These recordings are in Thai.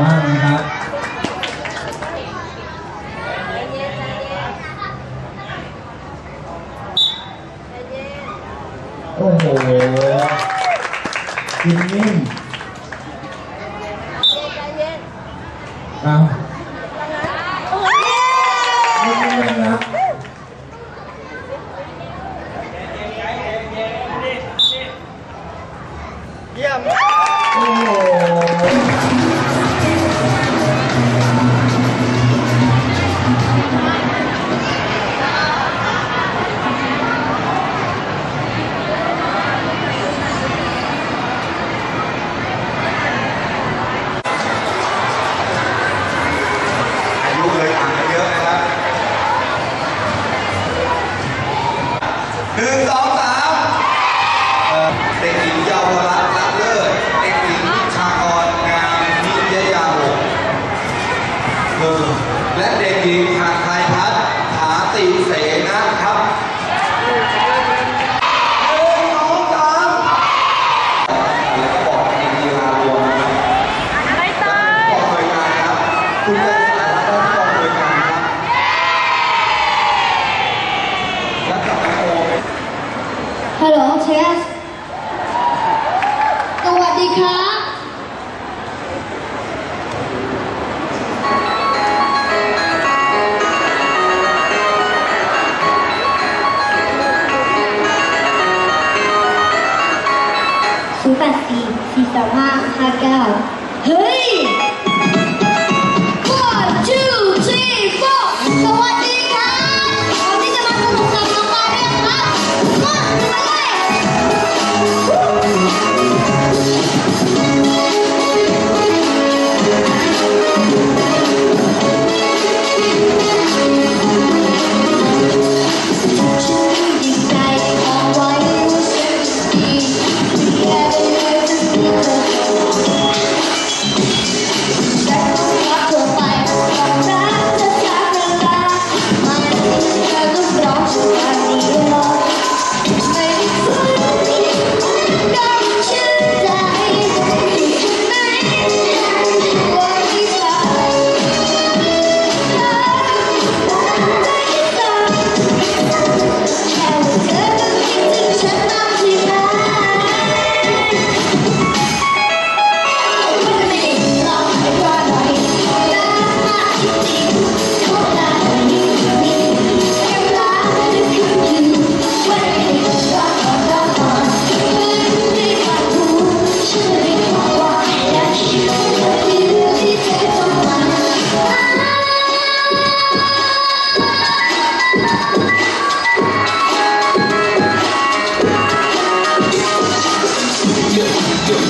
มากนะครับโอ้โหกินนิ่ม Amen.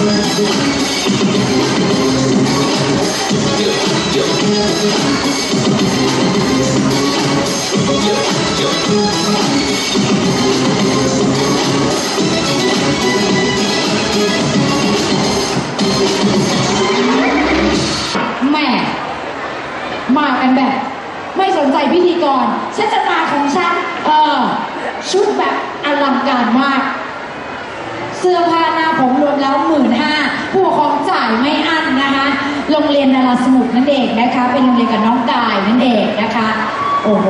แหม่มากันแบบ ไม่สนใจพิธีกรฉันจะมาของฉัน เออ ชุดแบบอลังการมาก เสื้อผ้าหน้าผมรวมแล้วหมื่นห้าผู้ปกครองจ่ายไม่อั้นนะคะ โรงเรียนนาราสมุทรนั่นเองนะคะ เป็นโรงเรียนกับน้องกายนั่นเองนะคะ โอ้โห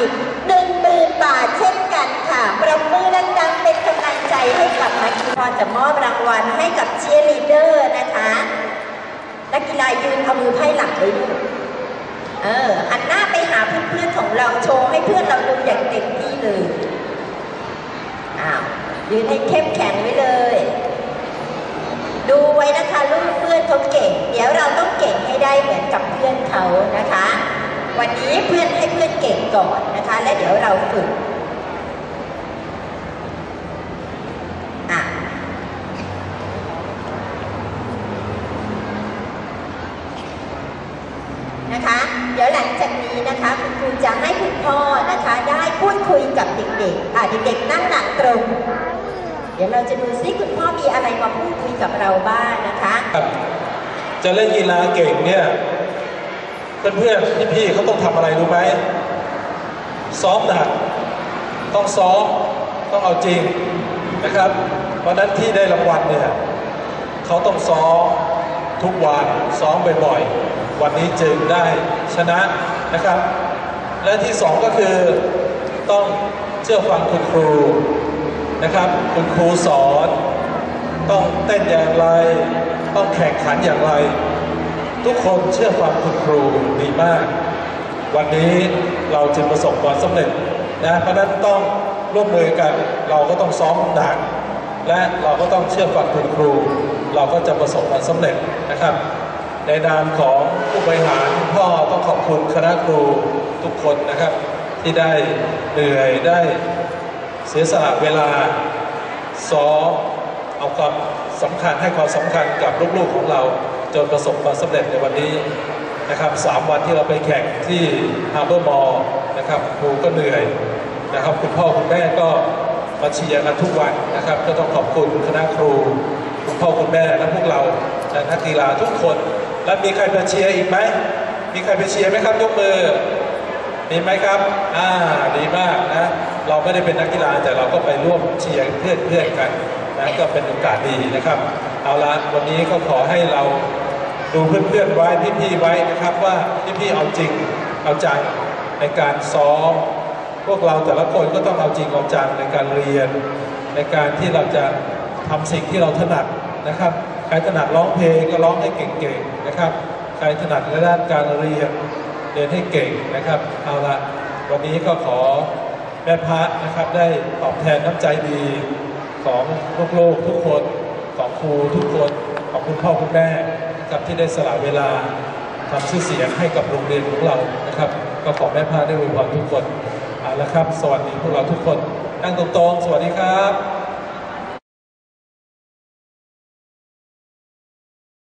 วัลมาอีก1 0,000บาทเช่นกันค่ะประมือดังๆเป็นกำลังใจให้กับนักกีฬาจะมอบรางวัลให้กับเชียร์ลีดเดอร์นะคะนักกีฬายืนเอามือไพ่หลังเลยลูเออหันหน้าไปหาเพื่อนๆของเราโชว์ให้เพื่อนเราดูอย่างเต็มที่เลยอ้าวยืนให้เข้มแข็งไว้เลย ดูไว้นะคะลูกเพื่อนเขาเก่ง เดี๋ยวเราต้องเก่งให้ได้เหมือนกับเพื่อนเขานะคะ วันนี้เพื่อนให้เพื่อนเก่งก่อนนะคะ และเดี๋ยวเราฝึกนะคะ เดี๋ยวหลังจากนี้นะคะคุณครูจะให้คุณพ่อนะคะ ได้พูดคุยกับเด็กๆอะเด็กๆนั่งหลังตรง เดี๋ยวเราจะดูซิคุณพ่อมีอะไรมาพูดคุยกับเราบ้างนะคะ จะเล่นกีฬาเก่งเนี่ย เพื่อนๆพี่ๆเขาต้องทำอะไรรู้ไหมซ้อมหนักต้องซ้อมต้องเอาจริงนะครับวันนั้นที่ได้รางวัลเนี่ยเขาต้องซ้อมทุกวันซ้อมบ่อยๆ วันนี้จึงได้ชนะนะครับ และที่สองก็คือต้องเชื่อฟังคุณครูนะครับ คุณครูสอน ต้องเต้นอย่างไร ต้องแข่งขันอย่างไร ทุกคนเชื่อฟังคุณครูดีมาก วันนี้เราจึงประสบความสำเร็จนะเพราะนั้นต้องร่วมมือกันเราก็ต้องซ้อมหนักและเราก็ต้องเชื่อฟังคุณครู เราก็จะประสบความสำเร็จนะครับ ในนามของผู้บริหารพ่อต้องขอบคุณคณะครูทุกคนนะครับ ที่ได้เหนื่อยได้เสียสละเวลาซ้อมเอาความ สำคัญให้ความสำคัญกับลูกๆของเราจนประสบความสำเร็จในวันนี้นะครับสามวันที่เราไปแข่งที่ฮาร์เบอร์มอลนะครับครูก็เหนื่อยนะครับ คุณพ่อคุณแม่ก็มาเชียร์กันทุกวันนะครับ ก็ต้องขอบคุณคณะครู คุณพ่อคุณแม่และพวกเราและนักกีฬาทุกคน และมีใครไปเชียร์อีกไหมมีใครไปเชียร์ไหมครับยกมือมีไหมครับ อ่าดีมากนะ เราไม่ได้เป็นนักกีฬาแต่เราก็ไปร่วมเชียร์เพื่อนเพื่อนๆกันนะก็เป็นโอกาสดีนะครับ เอาละวันนี้ก็ขอให้เราดูเพื่อนๆไว้พี่ๆไว้นะครับว่าพี่ๆเอาจริงเอาจังในการซ้อมพวกเราแต่ละคนก็ต้องเอาจริงเอาจังในการเรียน ในการที่เราจะทำสิ่งที่เราถนัดนะครับใครถนัดร้องเพลงก็ร้องให้เก่งๆนะครับใครถนัดในด้านการเรียนเรียนให้เก่งนะครับเอาละวันนี้ก็ขอ แม่พระนะครับได้ตอบแทนน้ำใจดีของโลกโลกทุกคนของครูทุกคนของคุณพ่อคุณแม่ครับที่ได้สละเวลาทำชื่อเสียงให้กับโรงเรียนของเรานะครับ ก็ขอแม่พระได้อวยพรทุกคนเอาละครับ สวัสดีพวกเราทุกคนนั่งตรงๆสวัสดีครับ